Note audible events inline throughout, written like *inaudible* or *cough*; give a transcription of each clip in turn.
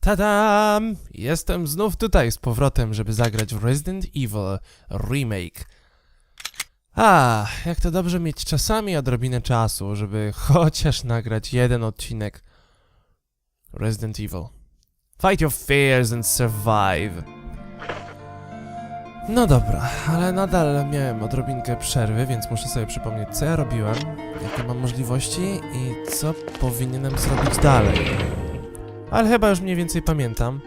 Tadam! Jestem znów tutaj z powrotem, żeby zagrać w Resident Evil Remake. A, jak to dobrze mieć czasami odrobinę czasu, żeby chociaż nagrać jeden odcinek Resident Evil. Fight your fears and survive. No dobra, ale nadal miałem odrobinkę przerwy, więc muszę sobie przypomnieć, co ja robiłem, jakie mam możliwości i co powinienem zrobić dalej. Ale chyba już mniej więcej pamiętam.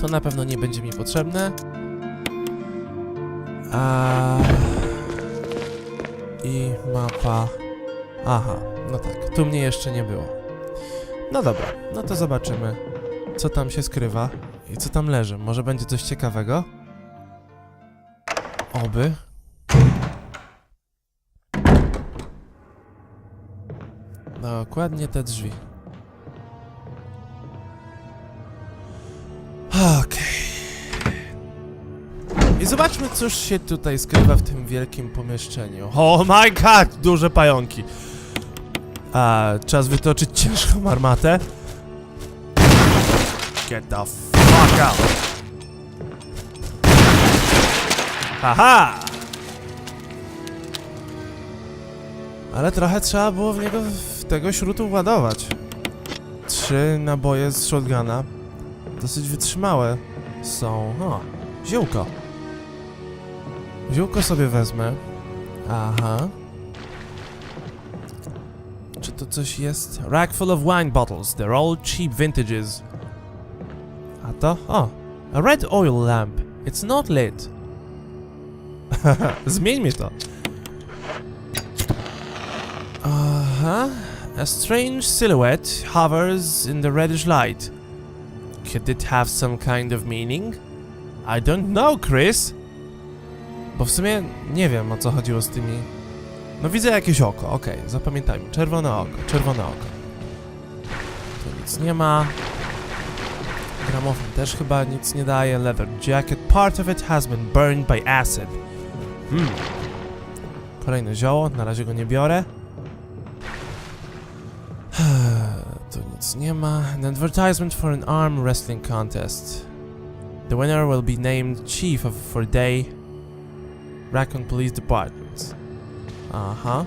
To na pewno nie będzie mi potrzebne. A... I mapa... Aha, no tak, tu mnie jeszcze nie było. No dobra, no to zobaczymy, co tam się skrywa i co tam leży. Może będzie coś ciekawego? Oby. Dokładnie te drzwi. I zobaczmy, cóż się tutaj skrywa w tym wielkim pomieszczeniu. Oh my god, duże pająki. A, czas wytoczyć ciężką armatę. Get the fuck out. Haha! Ale trochę trzeba było w niego w tego śrutu ładować. Trzy naboje z shotguna. Dosyć wytrzymałe są. O, ziółko. Ziółko sobie wezmę. Aha. Czy to coś jest? Rack full of wine bottles. They're all cheap vintages. A to? O! A red oil lamp. It's not lit. *laughs* Zmieńmy to. Aha. A strange silhouette hovers in the reddish light. Could it have some kind of meaning? I don't know, Chris. Bo w sumie nie wiem o co chodziło z tymi. No widzę jakieś oko, okej, zapamiętajmy. Czerwone oko, czerwone oko. Tu nic nie ma. Gramofon też chyba nic nie daje. Leather jacket. Part of it has been burned by acid. Hmm. Kolejne zioło, na razie go nie biorę. *sighs* Tu nic nie ma. An advertisement for an arm wrestling contest. The winner will be named chief of for day Raccoon Police Department. Aha.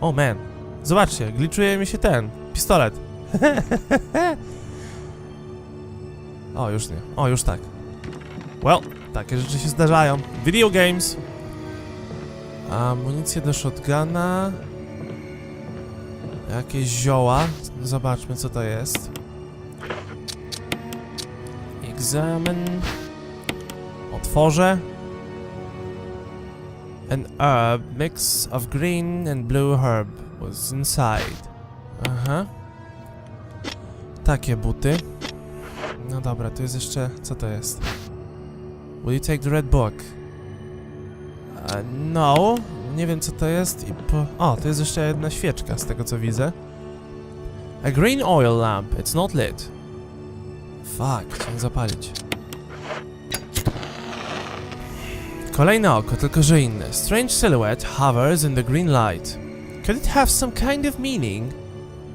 Oh man. Zobaczcie, glitchuje mi się ten pistolet. *laughs* o, już nie. O, już tak. Well, takie rzeczy się zdarzają. Video games. Amunicję do shotguna. Jakieś zioła. Zobaczmy, co to jest. Examine. Otworzę. An herb mix of green and blue herb was inside. Aha. Takie buty. No dobra, to jest jeszcze... Co to jest? Will you take the red book? Uh, no. Nie wiem co to jest i po... O, to jest jeszcze jedna świeczka z tego co widzę. A green oil lamp. It's not lit. Fuck, chciałem zapalić. Kolejne oko, tylko że inne. Strange silhouette hovers in the green light. Could it have some kind of meaning?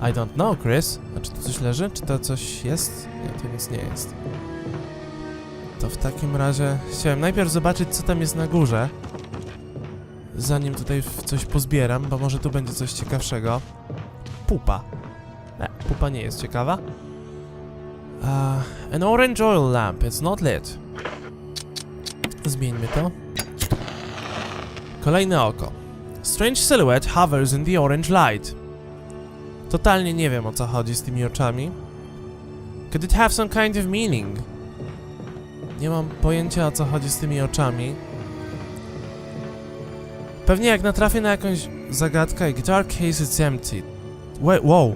I don't know, Chris. A czy tu coś leży? Czy to coś jest? Nie, to nic nie jest. To w takim razie chciałem najpierw zobaczyć, co tam jest na górze. Zanim tutaj coś pozbieram, bo może tu będzie coś ciekawszego. Pupa. Nie, pupa nie jest ciekawa. Uh, an orange oil lamp. It's not lit. Zmieńmy to. Kolejne oko. Strange silhouette hovers in the orange light. Totalnie nie wiem o co chodzi z tymi oczami. Could it have some kind of meaning? Nie mam pojęcia o co chodzi z tymi oczami. Pewnie jak natrafię na jakąś zagadkę, guitar case is empty. Wait, wow.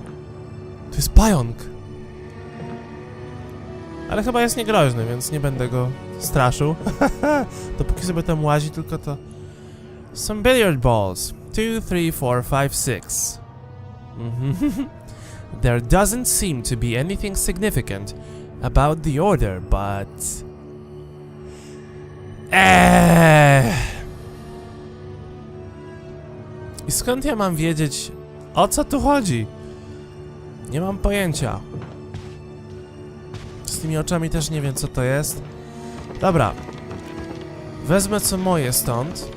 To jest pająk. Ale chyba jest niegroźny, więc nie będę go straszył. *laughs* Dopóki sobie tam łazi, tylko to... Some billiard balls. Two, three, four, five, six. *laughs* There doesn't seem to be anything significant about the order, but... Eee. I skąd ja mam wiedzieć, o co tu chodzi? Nie mam pojęcia. tymi oczami też nie wiem co to jest. Dobra. Wezmę co moje stąd.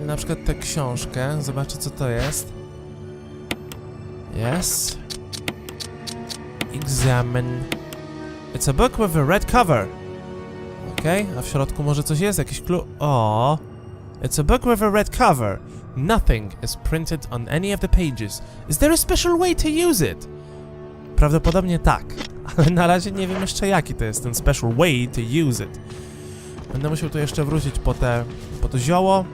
Na przykład tę książkę. Zobaczę co to jest. Yes. Examine. It's a book with a red cover. Okej, a w środku może coś jest? Jakiś clue? O. It's a book with a red cover. Nothing is printed on any of the pages. Is there a special way to use it? Prawdopodobnie tak, *laughs* ale na razie nie wiem jeszcze jaki to jest ten special way to use it. Będę musiał tu jeszcze wrócić po te, po to zioło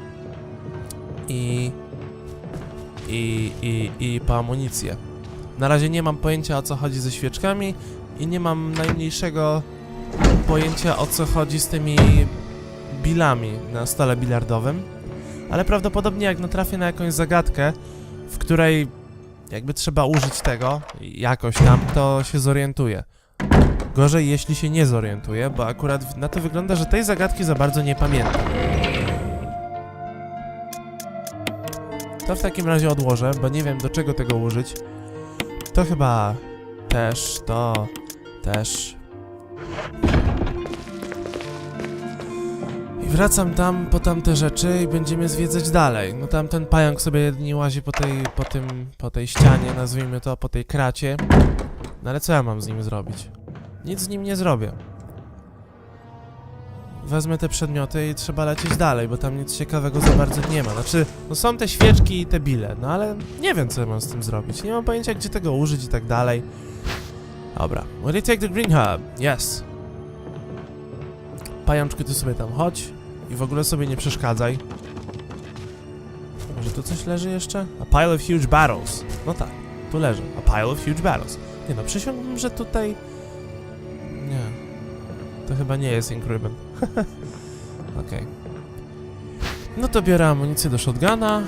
i, i, i, i po amunicję. Na razie nie mam pojęcia o co chodzi ze świeczkami i nie mam najmniejszego pojęcia o co chodzi z tymi bilami na stole bilardowym. Ale prawdopodobnie jak natrafię na jakąś zagadkę, w której jakby trzeba użyć tego jakoś tam, to się zorientuję. Gorzej, jeśli się nie zorientuję, bo akurat na to wygląda, że tej zagadki za bardzo nie pamiętam. To w takim razie odłożę, bo nie wiem do czego tego użyć. To chyba też, to też. I wracam tam po tamte rzeczy i będziemy zwiedzać dalej. No tam ten pająk sobie jedynie łazi po tej, po tym, po tej ścianie, nazwijmy to, po tej kracie. No ale co ja mam z nim zrobić? Nic z nim nie zrobię. Wezmę te przedmioty i trzeba lecieć dalej, bo tam nic ciekawego za bardzo nie ma. Znaczy, no są te świeczki i te bile, no ale nie wiem co mam z tym zrobić. Nie mam pojęcia gdzie tego użyć i tak dalej. Dobra. Will you take the green hub? Yes. Pajączku, ty sobie tam chodź i w ogóle sobie nie przeszkadzaj. Może tu coś leży jeszcze? A pile of huge barrels. No tak, tu leży. A pile of huge barrels. Nie no, przysiągłbym, że tutaj... Nie. To chyba nie jest ink ribbon. *laughs* Okej. No to biorę amunicję do shotguna.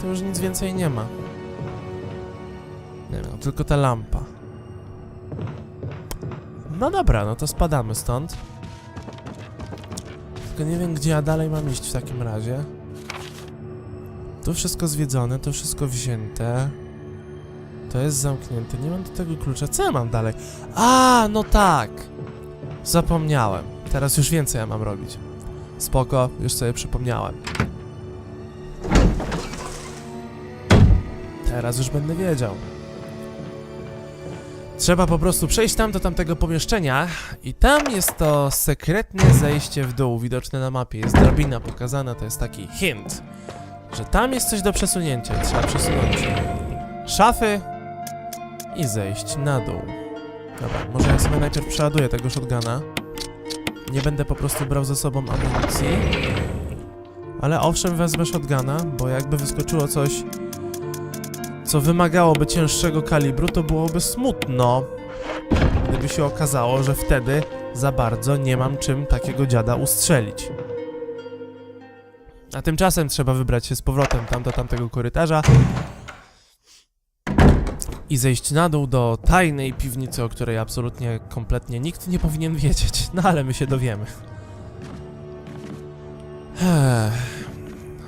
Tu już nic więcej nie ma. Nie wiem, tylko ta lampa. No dobra, no to spadamy stąd. Tylko nie wiem, gdzie ja dalej mam iść w takim razie. Tu wszystko zwiedzone, to wszystko wzięte. To jest zamknięte, nie mam do tego klucza. Co ja mam dalej? A, no tak! Zapomniałem. Teraz już więcej ja mam robić. Spoko, już sobie przypomniałem. Teraz już będę wiedział. Trzeba po prostu przejść tam do tamtego pomieszczenia i tam jest to sekretne zejście w dół, widoczne na mapie. Jest drabina pokazana, to jest taki hint, że tam jest coś do przesunięcia. Trzeba przesunąć szafy i zejść na dół. Dobra, może ja sobie najpierw przeładuję tego shotguna. Nie będę po prostu brał ze sobą amunicji. Ale owszem, wezmę shotguna, bo jakby wyskoczyło coś, co wymagałoby cięższego kalibru, to byłoby smutno. Gdyby się okazało, że wtedy za bardzo nie mam czym takiego dziada ustrzelić. A tymczasem trzeba wybrać się z powrotem tam do tamtego korytarza i zejść na dół do tajnej piwnicy, o której absolutnie, kompletnie nikt nie powinien wiedzieć. No ale my się dowiemy.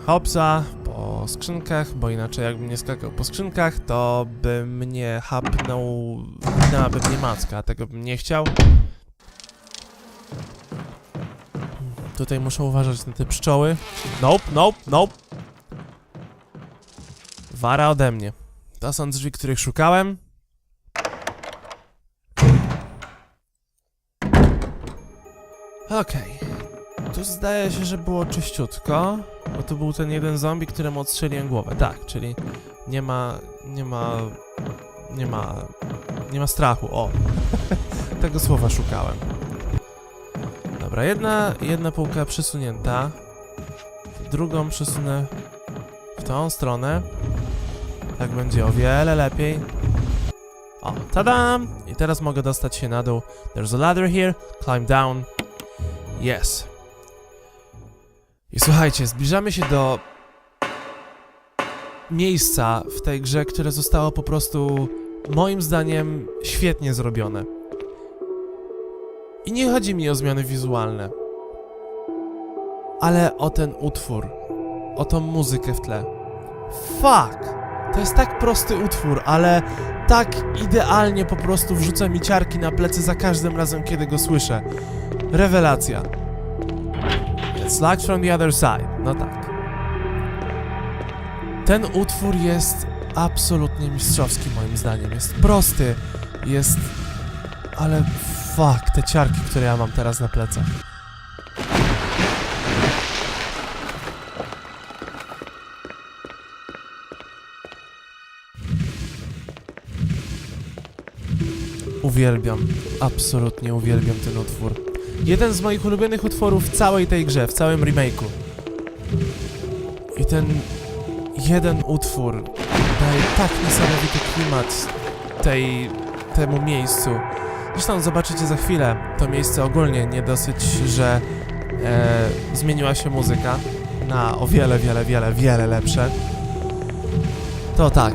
Hopsa po skrzynkach, bo inaczej jakbym nie skakał po skrzynkach, to by mnie hapnął, hapnęłaby mnie macka, a tego bym nie chciał. Tutaj muszę uważać na te pszczoły. Nope, nope, nope. Wara ode mnie. To są drzwi, których szukałem. Okej. Tu zdaje się, że było czyściutko, bo tu był ten jeden zombie, któremu odstrzeliłem głowę. Tak, czyli nie ma, nie ma, nie ma, nie ma strachu. O, *laughs* tego słowa szukałem. Dobra, jedna, jedna półka przesunięta. Drugą przesunę w tą stronę. Tak będzie o wiele lepiej. O, tadam! I teraz mogę dostać się na dół. There's a ladder here. Climb down. Yes. I słuchajcie, zbliżamy się do miejsca w tej grze, które zostało po prostu moim zdaniem świetnie zrobione. I nie chodzi mi o zmiany wizualne, ale o ten utwór, o tą muzykę w tle. Fuck! To jest tak prosty utwór, ale tak idealnie po prostu wrzuca mi ciarki na plecy za każdym razem, kiedy go słyszę. Rewelacja. It's locked from the other side. No tak. Ten utwór jest absolutnie mistrzowski moim zdaniem. Jest prosty, jest... Ale fuck, te ciarki, które ja mam teraz na plecach. Uwielbiam, absolutnie uwielbiam ten utwór. Jeden z moich ulubionych utworów w całej tej grze, w całym remake'u. I ten jeden utwór daje tak niesamowity klimat tej, temu miejscu. Zresztą zobaczycie za chwilę, to miejsce ogólnie nie dosyć, że e, zmieniła się muzyka na o wiele, wiele, wiele, wiele lepsze. To tak,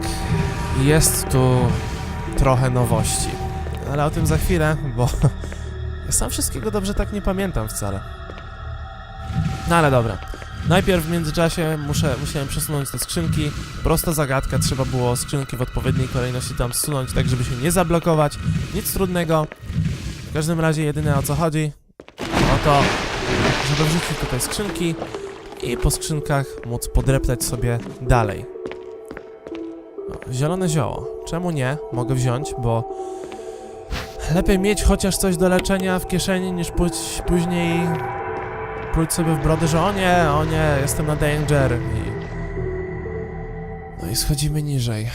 jest tu trochę nowości. Ale o tym za chwilę, bo ja *laughs* sam wszystkiego dobrze tak nie pamiętam wcale. No ale dobra. Najpierw w międzyczasie muszę, musiałem przesunąć te skrzynki. Prosta zagadka, trzeba było skrzynki w odpowiedniej kolejności tam zsunąć, tak żeby się nie zablokować. Nic trudnego. W każdym razie jedyne o co chodzi, o to, żeby wrzucić tutaj skrzynki i po skrzynkach móc podreptać sobie dalej. Zielone zioło. Czemu nie? Mogę wziąć, bo lepiej mieć chociaż coś do leczenia w kieszeni niż pójść później pluć sobie w brodę, że o nie, o nie, jestem na danger i... No i schodzimy niżej.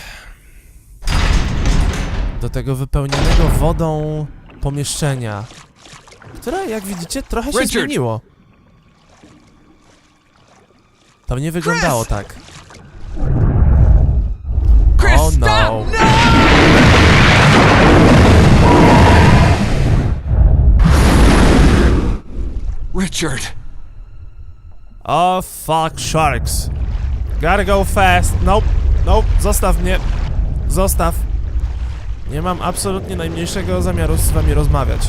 Do tego wypełnionego wodą pomieszczenia, które, jak widzicie, trochę się Richard! zmieniło. To nie wyglądało tak. Chris, Oh no. stop! Richard, Oh fuck sharks. Gotta go fast. Nope, nope, zostaw mnie. Zostaw. Nie mam absolutnie najmniejszego zamiaru z wami rozmawiać.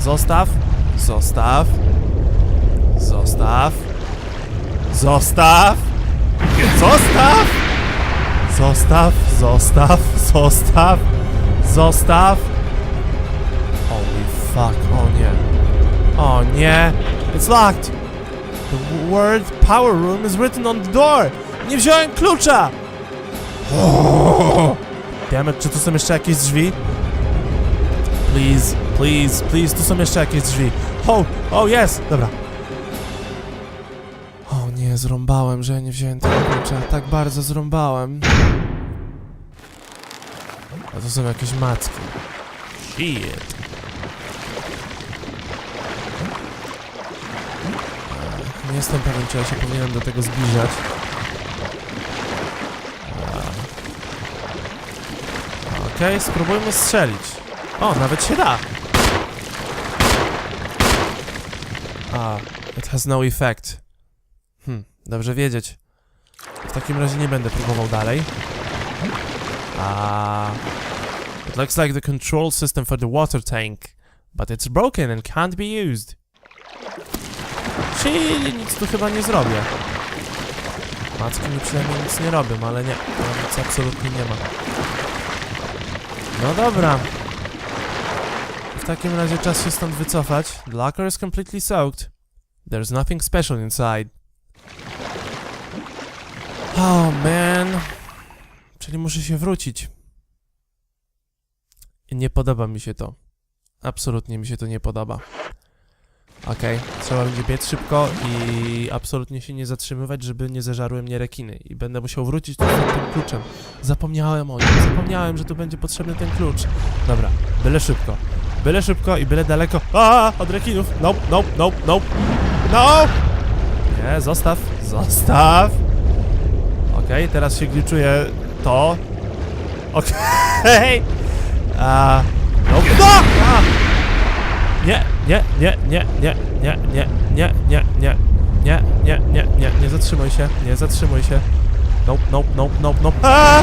Zostaw. Zostaw. Zostaw. Zostaw. Zostaw. Zostaw. Zostaw. Zostaw. Zostaw. Holy fuck, o nie. O nie. It's locked. The word power room is written on the door. Nie wziąłem klucza. *laughs* Dammit, czy tu są jeszcze jakieś drzwi? Please, please, please, tu są jeszcze jakieś drzwi. Oh, oh yes, dobra. O nie, zrąbałem, że nie wziąłem tego klucza. Tak bardzo zrąbałem. A to są jakieś macki. Shit. Nie jestem pewien, czy ja się powinienem do tego zbliżać. Okej, spróbujmy strzelić. O, nawet się da! A, it has no effect. Hm, dobrze wiedzieć. W takim razie nie będę próbował dalej. A, It looks like the control system for the water tank, but it's broken and can't be used. Czyli nic tu chyba nie zrobię. Macki mi przynajmniej nic nie robią, ale nie, to nic absolutnie nie ma. No dobra. W takim razie czas się stąd wycofać. The locker is completely soaked. There's nothing special inside. Oh man. Czyli muszę się wrócić. Nie podoba mi się to. Absolutnie mi się to nie podoba. Okej, trzeba będzie biec szybko i absolutnie się nie zatrzymywać, żeby nie zeżarły mnie rekiny. I będę musiał wrócić tu z tym kluczem. Zapomniałem o nim, zapomniałem, że tu będzie potrzebny ten klucz. Dobra, byle szybko. Byle szybko i byle daleko. A, od rekinów. Nope, nope, nope, nope. No! Nie, zostaw, zostaw. Okej, teraz się gliczuje to. Okej. *laughs* A, nope. No! A! Nie, nie, nie, nie, nie, nie, nie, nie, nie, nie, nie, nie, nie, nie, nie zatrzymuj się, nie zatrzymuj się. Nope, nope, nope, nope, nope. A!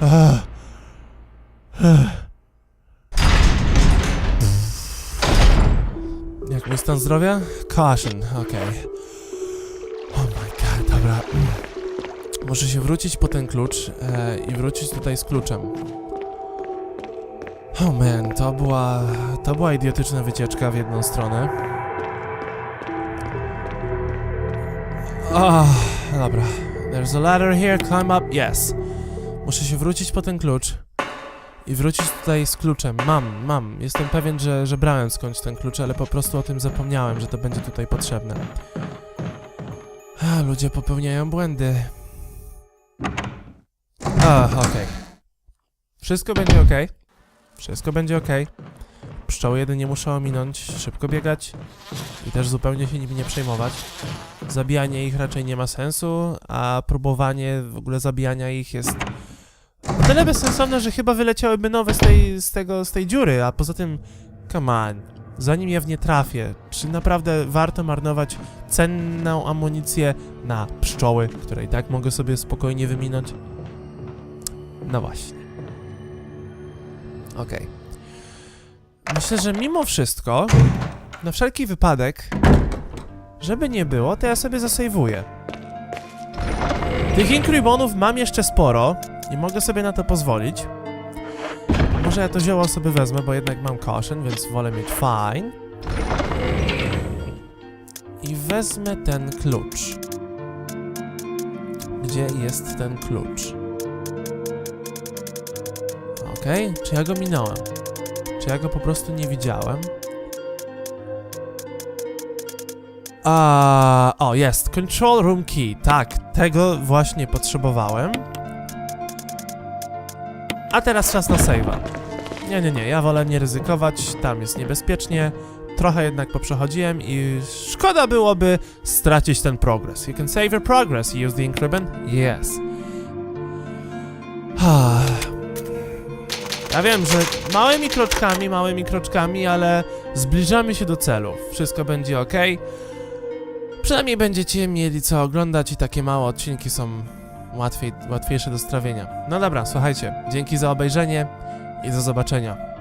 A! Jak mój stan zdrowia? Caution, okej. Oh my god, dobra. Muszę się wrócić po ten klucz e, i wrócić tutaj z kluczem. Oh man, to była... to była idiotyczna wycieczka w jedną stronę. Ah, dobra. There's a ladder here, climb up, yes. Muszę się wrócić po ten klucz. I wrócić tutaj z kluczem. Mam, mam. Jestem pewien, że, że brałem skądś ten klucz, ale po prostu o tym zapomniałem, że to będzie tutaj potrzebne. A, ludzie popełniają błędy. A, okej. Wszystko będzie okej. Wszystko będzie okej. Pszczoły jedynie muszę ominąć, szybko biegać i też zupełnie się nimi nie przejmować. Zabijanie ich raczej nie ma sensu, a próbowanie w ogóle zabijania ich jest o tyle bezsensowne, że chyba wyleciałyby nowe z tej, z tego, z tej dziury, a poza tym, come on, zanim ja w nie trafię, czy naprawdę warto marnować cenną amunicję na pszczoły, które i tak mogę sobie spokojnie wyminąć? No właśnie. Okej. Myślę, że mimo wszystko, na wszelki wypadek, żeby nie było, to ja sobie zasejwuję. Tych inkrybonów mam jeszcze sporo i mogę sobie na to pozwolić. Może ja to zioło sobie wezmę, bo jednak mam caution, więc wolę mieć fine. I wezmę ten klucz. Gdzie jest ten klucz? Okej, czy ja go minąłem? Czy ja go po prostu nie widziałem? A, o, jest. Control Room Key. Tak, tego właśnie potrzebowałem. A teraz czas na save'a. Nie, nie, nie, ja wolę nie ryzykować, tam jest niebezpiecznie. Trochę jednak poprzechodziłem i szkoda byłoby stracić ten progress. You can save your progress. Use the ribbon? Yes. Ja wiem, że małymi kroczkami, małymi kroczkami, ale zbliżamy się do celu. Wszystko będzie ok. Przynajmniej będziecie mieli co oglądać i takie małe odcinki są łatwiej, łatwiejsze do strawienia. No dobra, słuchajcie, dzięki za obejrzenie i do zobaczenia.